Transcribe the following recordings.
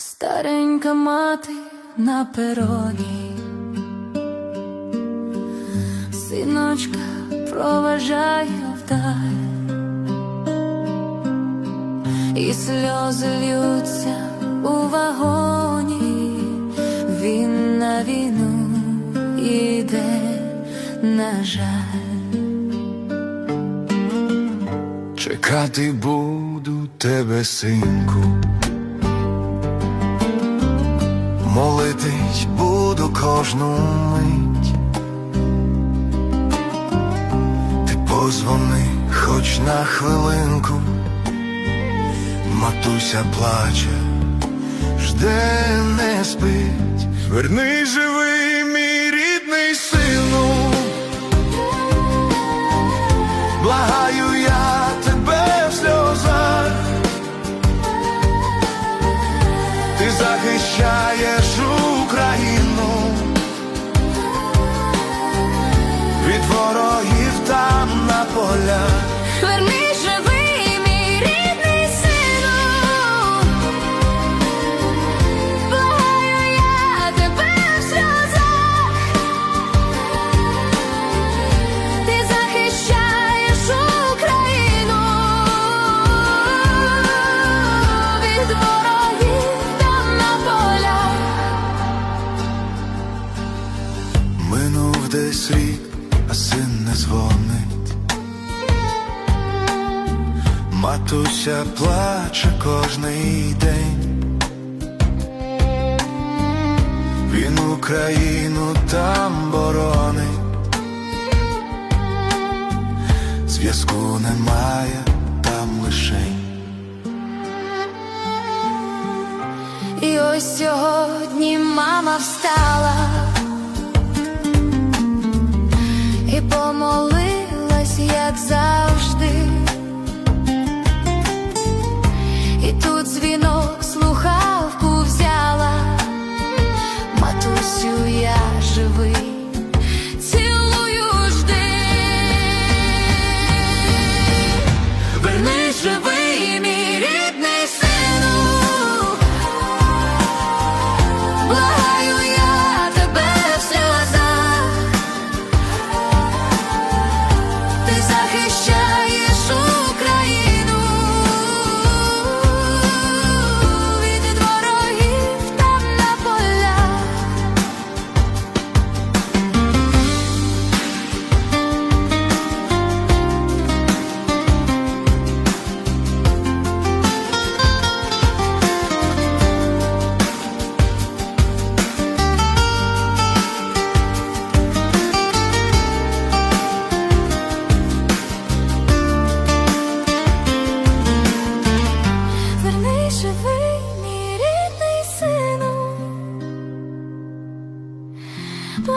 старенька мати на пероні, синочка проважає вдаль, і сльози льються у вагоні, він на війну іде, на жаль. Чекати буду тебе, синку. Молитись буду кожну мить. Ти позвони хоч на хвилинку. Матуся плаче, жде не спить. Верни живий, мій рідний сину. Благаю полях. Верни живий, мій рідний сину, благаю я тебе в сльозах, ти захищаєш Україну від ворогів там на полях. Минув десь рік, а син не дзвонить. Матуся плаче кожний день. Він Україну там боронить. Зв'язку немає там лишень. І ось сьогодні мама встала і помолилась, як завжди.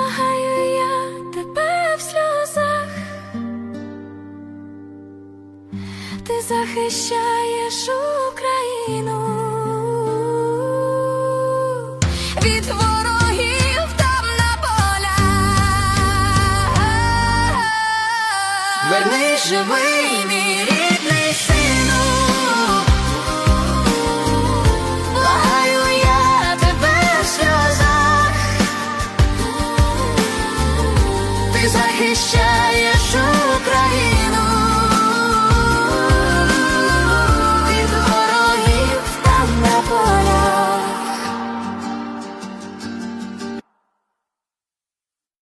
Благаю я тебе в сльозах. Ти захищаєш Україну від ворогів там на полях. Верни живий, мій ти захищаєш Україну.